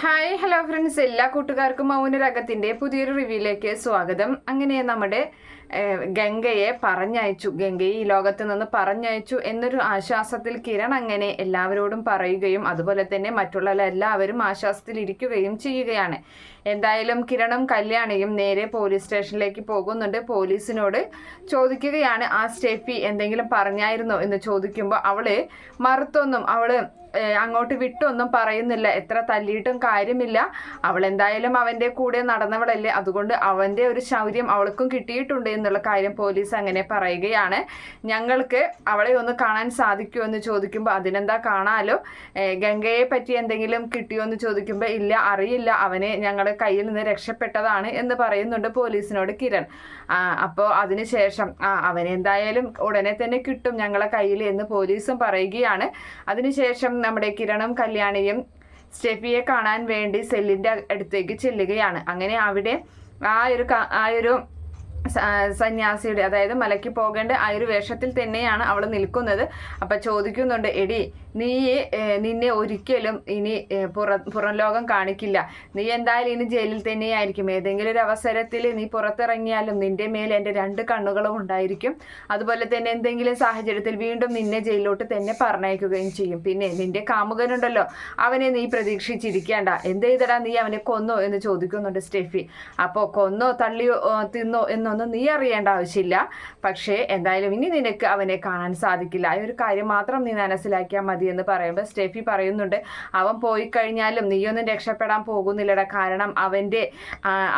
Hi hello friends എല്ലാ കൂട്ടുകാർക്കും മൗനരകത്തിന്റെ പുതിയൊരു റിവ്യൂയിലേക്ക് സ്വാഗതം. അങ്ങനെ നമ്മുടെ ഗംഗയെ പറഞ്ഞയച്ചു. ഗംഗയെ ഈ ലോകത്ത് നിന്ന് പറഞ്ഞയച്ചു എന്നൊരു ആശ്വാസത്തിൽ കിരൺ അങ്ങനെ എല്ലാവരോടും പറയുകയും അതുപോലെ തന്നെ മറ്റുള്ള എല്ലാവരും ആശ്വാസത്തിൽ ഇരിക്കുകയും ചെയ്യുകയാണ്. എന്തായാലും കിരണും കല്യാണിയും നേരെ പോലീസ് സ്റ്റേഷനിലേക്ക് പോകുന്നുണ്ട്. പോലീസിനോട് ചോദിക്കുകയാണ് ആ സ്റ്റെഫി എന്തെങ്കിലും പറഞ്ഞായിരുന്നോ? എന്ന് ചോദിക്കുമ്പോൾ അവൾ മറുത്തൊന്നും അവൾ അങ്ങോട്ട് വിട്ടൊന്നും പറയുന്നില്ല. എത്ര തല്ലിയിട്ടും കാര്യമില്ല. അവൾ എന്തായാലും അവന്റെ കൂടെ നടന്നവളല്ലേ. അതുകൊണ്ട് അവന്റെ ഒരു ശൗര്യം അവൾക്കും കിട്ടിയിട്ടുണ്ട് എന്നുള്ള കാര്യം പോലീസ് അങ്ങനെ പറയുകയാണ്. ഞങ്ങൾക്ക് അവളെ ഒന്ന് കാണാൻ സാധിക്കുമോ എന്ന് ചോദിക്കുമ്പോൾ അതിനെന്താ കാണാലോ? ഗംഗയെ പറ്റി എന്തെങ്കിലും കിട്ടിയോ എന്ന് ചോദിക്കുമ്പോൾ ഇല്ല അറിയില്ല. അവനെ ഞങ്ങളുടെ കയ്യിൽ നിന്ന് രക്ഷപ്പെട്ടതാണ് എന്ന് പറയുന്നുണ്ട് പോലീസിനോട് കിരൺ. അപ്പോൾ അതിനുശേഷം ആ അവനെന്തായാലും ഉടനെ തന്നെ കിട്ടും ഞങ്ങളെ കയ്യിൽ എന്ന് പോലീസും പറയുകയാണ്. അതിനുശേഷം നമ്മുടെ കിരണും കല്യാണിയും സ്റ്റെഫിയെ കാണാൻ വേണ്ടി സെല്ലിന്റെ അടുത്തേക്ക് ചെല്ലുകയാണ്. അങ്ങനെ അവിടെ ആ ഒരു ആ ഒരു സന്യാസിയുടെ അതായത് മലയ്ക്ക് പോകേണ്ട ആ ഒരു വേഷത്തിൽ തന്നെയാണ് അവൾ നിൽക്കുന്നത്. അപ്പൊ ചോദിക്കുന്നുണ്ട് എടി നീ നിന്നെ ഒരിക്കലും ഇനി പുറ പുറം ലോകം കാണിക്കില്ല. നീ എന്തായാലും ഇനി ജയിലിൽ തന്നെയായിരിക്കും. ഏതെങ്കിലും ഒരു അവസരത്തിൽ നീ പുറത്തിറങ്ങിയാലും നിന്റെ മേൽ എന്റെ രണ്ട് കണ്ണുകളും ഉണ്ടായിരിക്കും. അതുപോലെ തന്നെ എന്തെങ്കിലും സാഹചര്യത്തിൽ വീണ്ടും നിന്നെ ജയിലിലോട്ട് തന്നെ പറഞ്ഞയക്കുകയും ചെയ്യും. പിന്നെ നിന്റെ കാമുകനുണ്ടല്ലോ അവനെ നീ പ്രതീക്ഷിച്ചിരിക്കേണ്ട. എന്ത് ചെയ്തടാ നീ അവനെ കൊന്നോ? എന്ന് ചോദിക്കുന്നുണ്ട് സ്റ്റെഫി. അപ്പോൾ കൊന്നോ തള്ളിയോ തിന്നോ തിന്നോ എന്നൊന്നും നീ അറിയേണ്ട ആവശ്യമില്ല. പക്ഷേ എന്തായാലും ഇനി നിനക്ക് അവനെ കാണാൻ സാധിക്കില്ല. ആ ഒരു കാര്യം മാത്രം നീ മനസ്സിലാക്കിയാൽ മതി എന്ന് പറയുമ്പോൾ സ്റ്റെഫി പറയുന്നുണ്ട്. അവൻ പോയി കഴിഞ്ഞാലും നീയൊന്നും രക്ഷപ്പെടാൻ പോകുന്നില്ലടാ. കാരണം അവന്റെ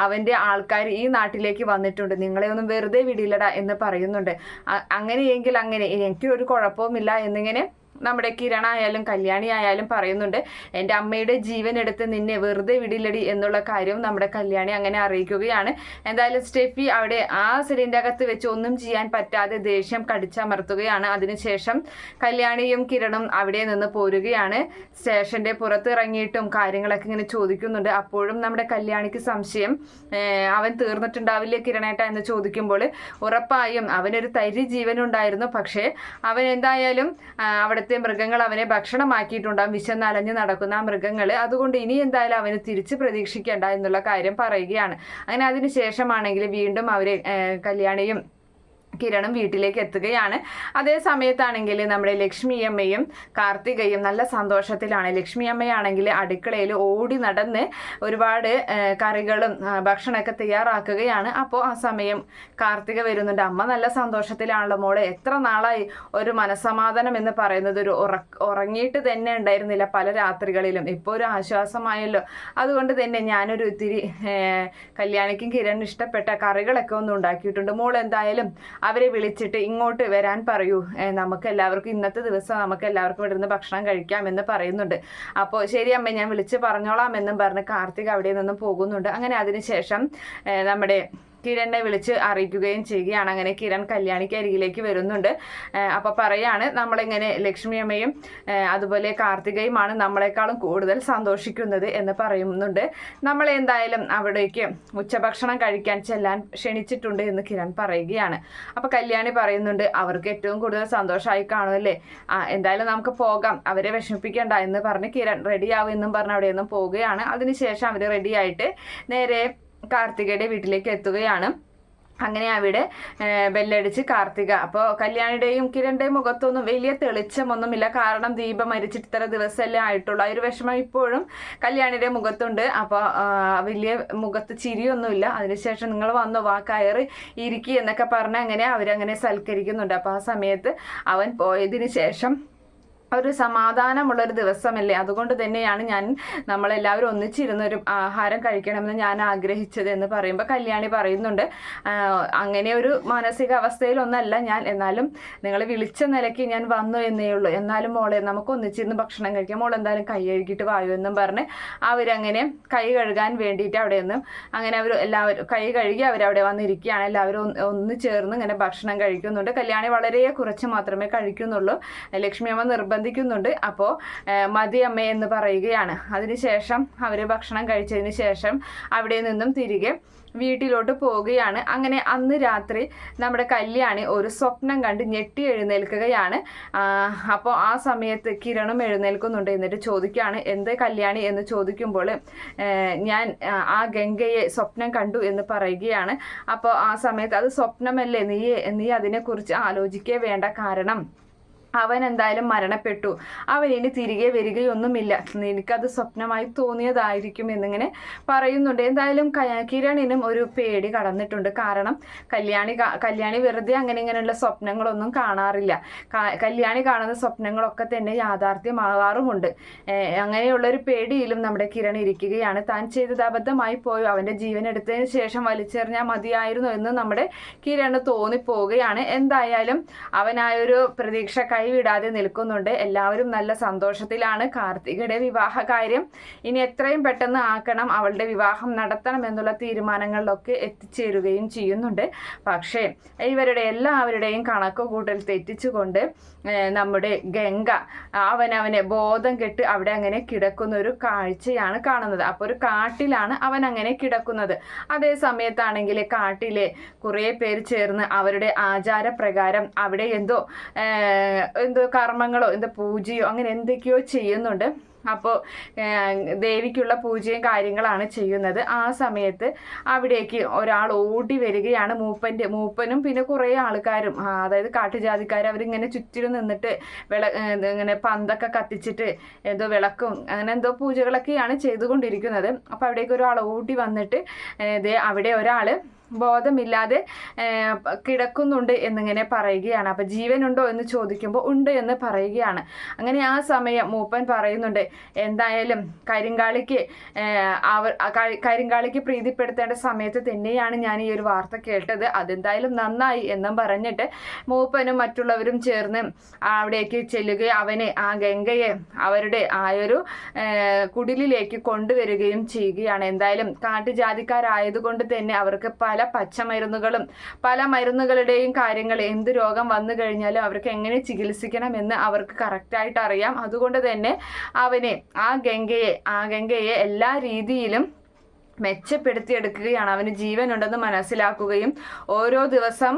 അവന്റെ ആൾക്കാർ ഈ നാട്ടിലേക്ക് വന്നിട്ടുണ്ട്. നിങ്ങളെ ഒന്നും വെറുതെ വിടില്ലടാ എന്ന് പറയുന്നുണ്ട്. അങ്ങനെയെങ്കിൽ അങ്ങനെ. എനിക്ക് ഒരു കുഴപ്പവുമില്ല എന്നിങ്ങനെ നമ്മുടെ കിരണായാലും കല്യാണി ആയാലും പറയുന്നുണ്ട് എന്റെ അമ്മയുടെ ജീവൻ എടുത്ത് നിന്നെ വെറുതെ വിടില്ലടി എന്നുള്ള കാര്യവും നമ്മുടെ കല്യാണി അങ്ങനെ അറിയിക്കുകയാണ്. എന്തായാലും സ്റ്റെഫി അവിടെ ആ സിലിന്റെ അകത്ത് വെച്ച് ഒന്നും ചെയ്യാൻ പറ്റാതെ ദേഷ്യം കടിച്ചമർത്തുകയാണ്. അതിനുശേഷം കല്യാണിയും കിരണും അവിടെ നിന്ന് പോരുകയാണ്. സ്റ്റേഷന്റെ പുറത്തിറങ്ങിയിട്ടും കാര്യങ്ങളൊക്കെ ഇങ്ങനെ ചോദിക്കുന്നുണ്ട്. അപ്പോഴും നമ്മുടെ കല്യാണിക്ക് സംശയം അവൻ തീർന്നിട്ടുണ്ടാവില്ലേ കിരണേട്ട എന്ന് ചോദിക്കുമ്പോൾ ഉറപ്പായും അവനൊരു തരി ജീവനുണ്ടായിരുന്നു. പക്ഷേ അവൻ എന്തായാലും ആ, അവിടുത്തെ മൃഗങ്ങൾ അവനെ ഭക്ഷണമാക്കിയിട്ടുണ്ടാകും വിശന്നലഞ്ഞ് നടക്കുന്ന ആ മൃഗങ്ങൾ അതുകൊണ്ട് ഇനി എന്തായാലും അവന് തിരിച്ച് പ്രതീക്ഷിക്കേണ്ട എന്നുള്ള കാര്യം പറയുകയാണ്. അങ്ങനെ അതിന് ശേഷമാണെങ്കിൽ വീണ്ടും അവരെ കല്യാണിയും കിരണും വീട്ടിലേക്ക് എത്തുകയാണ്. അതേ സമയത്താണെങ്കിൽ നമ്മുടെ ലക്ഷ്മി അമ്മയും കാർത്തികയും നല്ല സന്തോഷത്തിലാണ്. ലക്ഷ്മി അമ്മയാണെങ്കിൽ അടുക്കളയിൽ ഓടി നടന്ന് ഒരുപാട് കറികളും ഭക്ഷണമൊക്കെ തയ്യാറാക്കുകയാണ്. അപ്പോൾ ആ സമയം കാർത്തിക വരുന്നുണ്ട്. അമ്മ നല്ല സന്തോഷത്തിലാണല്ലോ മോളെ. എത്ര നാളായി ഒരു മനസമാധാനം എന്ന് പറയുന്നത് ഒരു ഉറങ്ങിയിട്ട് തന്നെ ഉണ്ടായിരുന്നില്ല പല രാത്രികളിലും. ഇപ്പോൾ ഒരു ആശ്വാസമായല്ലോ. അതുകൊണ്ട് തന്നെ ഞാനൊരു ഇത്തിരി കല്യാണിക്കും കിരണിനും ഇഷ്ടപ്പെട്ട കറികളൊക്കെ ഒന്ന് ഉണ്ടാക്കിയിട്ടുണ്ട്. മോൾ എന്തായാലും അവരെ വിളിച്ചിട്ട് ഇങ്ങോട്ട് വരാൻ പറയൂ. നമുക്ക് എല്ലാവർക്കും ഇന്നത്തെ ദിവസം നമുക്ക് എല്ലാവർക്കും ഇവിടെ നിന്ന് ഭക്ഷണം കഴിക്കാമെന്ന് പറയുന്നുണ്ട്. അപ്പോൾ ശരി അമ്മ ഞാൻ വിളിച്ച് പറഞ്ഞോളാം എന്നും പറഞ്ഞ് കാർത്തിക് അവിടെ നിന്നും പോകുന്നുണ്ട്. അങ്ങനെ അതിനുശേഷം നമ്മുടെ കിരണിനെ വിളിച്ച് അറിയിക്കുകയും ചെയ്യുകയാണ്. അങ്ങനെ കിരൺ കല്യാണിക്ക് അരികിലേക്ക് വരുന്നുണ്ട്. അപ്പോൾ അപ്പൊ പറയാണ് നമ്മളിങ്ങനെ ലക്ഷ്മി അമ്മയും ഏഹ് അതുപോലെ കാർത്തികയുമാണ് നമ്മളെക്കാളും കൂടുതൽ സന്തോഷിക്കുന്നത് എന്ന് പറയുന്നുണ്ട്. നമ്മൾ എന്തായാലും അവിടേക്ക് ഉച്ചഭക്ഷണം കഴിക്കാൻ ചെല്ലാൻ ക്ഷണിച്ചിട്ടുണ്ട് എന്ന് കിരൺ പറയുകയാണ്. അപ്പൊ കല്യാണി പറയുന്നുണ്ട് അവർക്ക് ഏറ്റവും കൂടുതൽ സന്തോഷമായി കാണുമല്ലേ? ആ എന്തായാലും നമുക്ക് പോകാം. അവരെ വിഷമിപ്പിക്കേണ്ട എന്ന് പറഞ്ഞ് കിരൺ റെഡിയാവും എന്നും പറഞ്ഞ് അവിടെ നിന്നും പോവുകയാണ്. അതിനുശേഷം അവർ റെഡിയായിട്ട് നേരെ കാർത്തികയുടെ വീട്ടിലേക്ക് എത്തുകയാണ്. അങ്ങനെ അവിടെ ബെല്ലടിച്ച് കാർത്തിക. അപ്പോൾ കല്യാണിയുടെയും കിരണിന്റെയും മുഖത്തൊന്നും വലിയ തെളിച്ചമൊന്നുമില്ല. കാരണം ദീപം മരിച്ചിട്ട് ഇത്ര ദിവസമല്ലേ ആയിട്ടുള്ളൂ. ആ ഒരു വിഷമം ഇപ്പോഴും കല്യാണിയുടെ മുഖത്തുണ്ട്. അപ്പോൾ വലിയ മുഖത്ത് ചിരിയൊന്നുമില്ല. അതിനുശേഷം നിങ്ങൾ വന്നു വാ കയറി ഇരിക്കുക എന്നൊക്കെ പറഞ്ഞ് അങ്ങനെ അവരങ്ങനെ സൽക്കരിക്കുന്നുണ്ട്. അപ്പോൾ ആ സമയത്ത് അവൻ പോയതിന് ശേഷം ഒരു സമാധാനമുള്ളൊരു ദിവസമല്ലേ? അതുകൊണ്ട് തന്നെയാണ് ഞാൻ നമ്മളെല്ലാവരും ഒന്നിച്ചിരുന്ന് ഒരു ആഹാരം കഴിക്കണമെന്ന് ഞാൻ ആഗ്രഹിച്ചത് എന്ന് പറയുമ്പോൾ കല്യാണി പറയുന്നുണ്ട്. അങ്ങനെ ഒരു മാനസിക അവസ്ഥയിലൊന്നല്ല ഞാൻ. എന്നാലും നിങ്ങൾ വിളിച്ച നിലയ്ക്ക് ഞാൻ വന്നു എന്നേ ഉള്ളൂ. എന്നാലും മോളെ നമുക്ക് ഒന്നിച്ചിരുന്ന് ഭക്ഷണം കഴിക്കാം. മോൾ എന്തായാലും കൈ കഴുകിയിട്ട് വായു എന്നും പറഞ്ഞ് അവരങ്ങനെ കൈ കഴുകാൻ വേണ്ടിയിട്ട് അവിടെ നിന്നും അങ്ങനെ അവർ എല്ലാവരും കൈ കഴുകി അവരവിടെ വന്നിരിക്കുകയാണ്. എല്ലാവരും ഒന്ന് ചേർന്ന് ഇങ്ങനെ ഭക്ഷണം കഴിക്കുന്നുണ്ട്. കല്യാണി വളരെ കുറച്ച് മാത്രമേ കഴിക്കുന്നുള്ളൂ. ലക്ഷ്മിയമ്മ നിർബന്ധം നിർബന്ധിക്കുന്നുണ്ട്. അപ്പോൾ മതി അമ്മേ എന്ന് പറയുകയാണ്. അതിനുശേഷം അവർ ഭക്ഷണം കഴിച്ചതിന് ശേഷം അവിടെ നിന്നും തിരികെ വീട്ടിലോട്ട് പോവുകയാണ്. അങ്ങനെ അന്ന് രാത്രി നമ്മുടെ കല്യാണി ഒരു സ്വപ്നം കണ്ട് ഞെട്ടി എഴുന്നേൽക്കുകയാണ്. അപ്പോൾ ആ സമയത്ത് കിരണും എഴുന്നേൽക്കുന്നുണ്ട് എന്നിട്ട് ചോദിക്കുകയാണ് എന്ത് കല്യാണി? എന്ന് ചോദിക്കുമ്പോൾ ഞാൻ ആ ഗംഗയെ സ്വപ്നം കണ്ടു എന്ന് പറയുകയാണ്. അപ്പോൾ ആ സമയത്ത് അത് സ്വപ്നമല്ലേ? നീ നീ അതിനെക്കുറിച്ച് ആലോചിക്കേ വേണ്ട കാരണം. അവൻ എന്തായാലും മരണപ്പെട്ടു. അവൻ ഇനി തിരികെ വരികയൊന്നുമില്ല. എനിക്കത് സ്വപ്നമായി തോന്നിയതായിരിക്കും എന്നിങ്ങനെ പറയുന്നുണ്ട്. എന്തായാലും കിരണിനും ഒരു പേടി കടന്നിട്ടുണ്ട്. കാരണം കല്യാണി കല്യാണി വെറുതെ അങ്ങനെ ഇങ്ങനെയുള്ള സ്വപ്നങ്ങളൊന്നും കാണാറില്ല. കല്യാണി കാണുന്ന സ്വപ്നങ്ങളൊക്കെ തന്നെ യാഥാർത്ഥ്യമാകാറുമുണ്ട്. അങ്ങനെയുള്ള ഒരു പേടിയിലും നമ്മുടെ കിരൺ ഇരിക്കുകയാണ്. താൻ ചെയ്തത് അബദ്ധമായി പോയോ. അവന്റെ ജീവൻ എടുത്തതിന് ശേഷം വലിച്ചെറിഞ്ഞാൽ മതിയായിരുന്നു എന്ന് നമ്മുടെ കിരണ് തോന്നിപ്പോവുകയാണ്. എന്തായാലും അവനായൊരു പ്രതീക്ഷ കൈവിടാതെ നിൽക്കുന്നുണ്ട്. എല്ലാവരും നല്ല സന്തോഷത്തിലാണ്. കാർത്തികയുടെ വിവാഹ കാര്യം ഇനി എത്രയും പെട്ടെന്ന് ആക്കണം. അവളുടെ വിവാഹം നടത്തണം എന്നുള്ള തീരുമാനങ്ങളിലൊക്കെ എത്തിച്ചേരുകയും ചെയ്യുന്നുണ്ട്. പക്ഷേ ഇവരുടെ എല്ലാവരുടെയും കണക്ക് കൂട്ടൽ തെറ്റിച്ചുകൊണ്ട് നമ്മുടെ ഗംഗ അവനവനെ ബോധം കെട്ട് അവിടെ അങ്ങനെ കിടക്കുന്ന ഒരു കാഴ്ചയാണ് കാണുന്നത്. അപ്പോൾ ഒരു കാട്ടിലാണ് അവൻ അങ്ങനെ കിടക്കുന്നത്. അതേ സമയത്താണെങ്കിൽ കാട്ടിലെ കുറേ പേര് ചേർന്ന് അവരുടെ ആചാരപ്രകാരം അവിടെ എന്തോ എന്തോ കർമ്മങ്ങളോ എന്തോ പൂജയോ അങ്ങനെ എന്തൊക്കെയോ ചെയ്യുന്നുണ്ട്. അപ്പോൾ ദേവിക്കുള്ള പൂജയും കാര്യങ്ങളാണ് ചെയ്യുന്നത്. ആ സമയത്ത് അവിടേക്ക് ഒരാൾ ഓടി വരികയാണ് മൂപ്പന്റെ മൂപ്പനും പിന്നെ കുറേ ആൾക്കാരും. അതായത് കാട്ടുജാതിക്കാർ അവരിങ്ങനെ ചുറ്റിലും നിന്നിട്ട് വിള ഇങ്ങനെ പന്തൊക്കെ കത്തിച്ചിട്ട് എന്തോ വിളക്കും അങ്ങനെ എന്തോ പൂജകളൊക്കെയാണ് ചെയ്തുകൊണ്ടിരിക്കുന്നത്. അപ്പോൾ അവിടേക്ക് ഒരാൾ ഓടി വന്നിട്ട് അവിടെ ഒരാൾ ബോധമില്ലാതെ കിടക്കുന്നുണ്ട് എന്നിങ്ങനെ പറയുകയാണ്. അപ്പം ജീവനുണ്ടോ എന്ന് ചോദിക്കുമ്പോൾ ഉണ്ട് എന്ന് പറയുകയാണ്. അങ്ങനെ ആ സമയം മൂപ്പൻ പറയുന്നുണ്ട് എന്തായാലും കരിങ്കാളിക്ക് അവർ കരിങ്കാളിക്ക് പ്രീതിപ്പെടുത്തേണ്ട സമയത്ത് തന്നെയാണ് ഞാൻ ഈ ഒരു വാർത്ത കേട്ടത്. അതെന്തായാലും നന്നായി എന്നും പറഞ്ഞിട്ട് മൂപ്പനും മറ്റുള്ളവരും ചേർന്ന് അവിടേക്ക് ചെല്ലുകയും അവനെ ആ ഗംഗയെ അവരുടെ ആ ഒരു കുടിലിലേക്ക് കൊണ്ടുവരികയും ചെയ്യുകയാണ്. എന്തായാലും കാട്ടുജാതിക്കാരായതുകൊണ്ട് തന്നെ അവർക്ക് പല പല പച്ചമരുന്നുകളും പല മരുന്നുകളുടെയും കാര്യങ്ങൾ എന്ത് രോഗം വന്നു കഴിഞ്ഞാലും അവർക്ക് എങ്ങനെ ചികിത്സിക്കണം എന്ന് അവർക്ക് കറക്റ്റായിട്ട് അറിയാം. അതുകൊണ്ട് തന്നെ അവനെ ആ ഗംഗയെ ആ ഗംഗയെ എല്ലാ രീതിയിലും മെച്ചപ്പെടുത്തിയെടുക്കുകയാണ്. അവന് ജീവനുണ്ടെന്ന് മനസ്സിലാക്കുകയും ഓരോ ദിവസം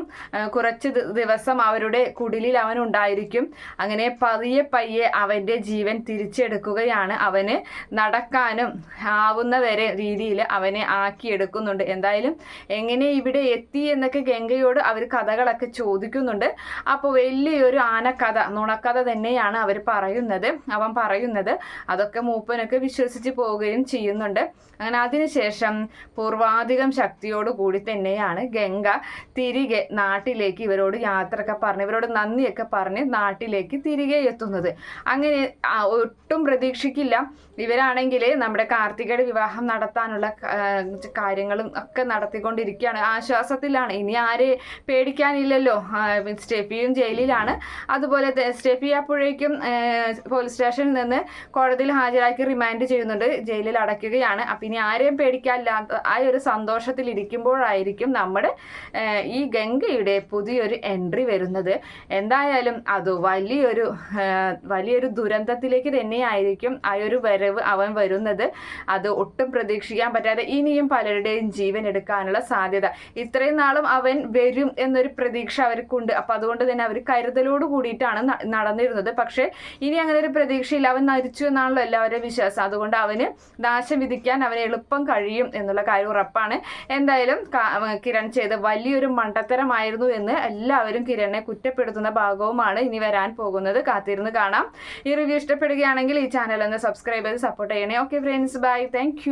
കുറച്ച് ദിവസം അവരുടെ കുടിലിൽ അവൻ ഉണ്ടായിരിക്കും. അങ്ങനെ പതിയെ പയ്യെ അവന്റെ ജീവൻ തിരിച്ചെടുക്കുകയാണ്. അവന് നടക്കാനും ആവുന്ന വരെ രീതിയിൽ അവനെ ആക്കിയെടുക്കുന്നുണ്ട്. എന്തായാലും എങ്ങനെ ഇവിടെ എത്തി എന്നൊക്കെ ഗംഗയോട് അവർ കഥകളൊക്കെ ചോദിക്കുന്നുണ്ട്. അപ്പോൾ വലിയൊരു ആനക്കഥ നുണക്കഥ തന്നെയാണ് അവർ പറയുന്നത്. അവൻ പറയുന്നത് അതൊക്കെ മൂപ്പനൊക്കെ വിശ്വസിച്ച് പോവുകയും ചെയ്യുന്നുണ്ട്. അങ്ങനെ അതിനുശേഷം ശേഷം പൂർവാധികം ശക്തിയോട് കൂടി തന്നെയാണ് ഗംഗ തിരികെ നാട്ടിലേക്ക് ഇവരോട് യാത്രയൊക്കെ പറഞ്ഞ് ഇവരോട് നന്ദിയൊക്കെ പറഞ്ഞ് നാട്ടിലേക്ക് തിരികെ എത്തുന്നത്. അങ്ങനെ ഒട്ടും പ്രതീക്ഷിക്കില്ല. ഇവരാണെങ്കിൽ നമ്മുടെ കാർത്തികയുടെ വിവാഹം നടത്താനുള്ള കാര്യങ്ങളും ഒക്കെ നടത്തിക്കൊണ്ടിരിക്കുകയാണ്. ആശ്വാസത്തിലാണ്. ഇനി ആരെ പേടിക്കാനില്ലല്ലോ. സ്റ്റെഫിയും ജയിലിലാണ്. അതുപോലെ സ്റ്റെഫി അപ്പോഴേക്കും പോലീസ് സ്റ്റേഷനിൽ നിന്ന് കോടതിയിൽ ഹാജരാക്കി റിമാൻഡ് ചെയ്യുന്നുണ്ട്. ജയിലിൽ അടയ്ക്കുകയാണ്. അപ്പം ഇനി ആരെയും പേടിക്കാനില്ലാത്ത ആ ഒരു സന്തോഷത്തിൽ ഇരിക്കുമ്പോഴായിരിക്കും നമ്മുടെ ഈ ഗംഗയുടെ പുതിയൊരു എൻട്രി വരുന്നത്. എന്തായാലും അത് വലിയൊരു വലിയൊരു ദുരന്തത്തിലേക്ക് തന്നെയായിരിക്കും ആ ഒരു വരവ് അവൻ വരുന്നത്. അത് ഒട്ടും പ്രതീക്ഷിക്കാൻ പറ്റാതെ ഇനിയും പലരുടെയും ജീവൻ എടുക്കാനുള്ള സാധ്യത. ഇത്രയും നാളും അവൻ വരും എന്നൊരു പ്രതീക്ഷ അവർക്കുണ്ട്. അപ്പം അതുകൊണ്ട് തന്നെ അവർ കരുതലോട് കൂടിയിട്ടാണ് നടന്നിരുന്നത്. പക്ഷേ ഇനി അങ്ങനെ ഒരു പ്രതീക്ഷയില്ല. അവൻ നരിച്ചു എന്നാണല്ലോ എല്ലാവരുടെയും വിശ്വാസം. അതുകൊണ്ട് അവന് നാശം വിധിക്കാൻ അവന് എളുപ്പം കഴിയും എന്നുള്ള കാര്യം ഉറപ്പാണ്. എന്തായാലും കിരൺ ചെയ്ത് വലിയൊരു മണ്ടത്തരമായിരുന്നു എന്ന് എല്ലാവരും കിരണിനെ കുറ്റപ്പെടുത്തുന്ന ഭാഗവുമാണ് ഇനി വരാൻ പോകുന്നത്. കാത്തിരുന്ന് കാണാം. ഈ റിവ്യൂ ഇഷ്ടപ്പെടുകയാണെങ്കിൽ ഈ ചാനൽ ഒന്ന് സബ്സ്ക്രൈബ് ചെയ്ത് സപ്പോർട്ട് ചെയ്യണേ. Okay friends bye thank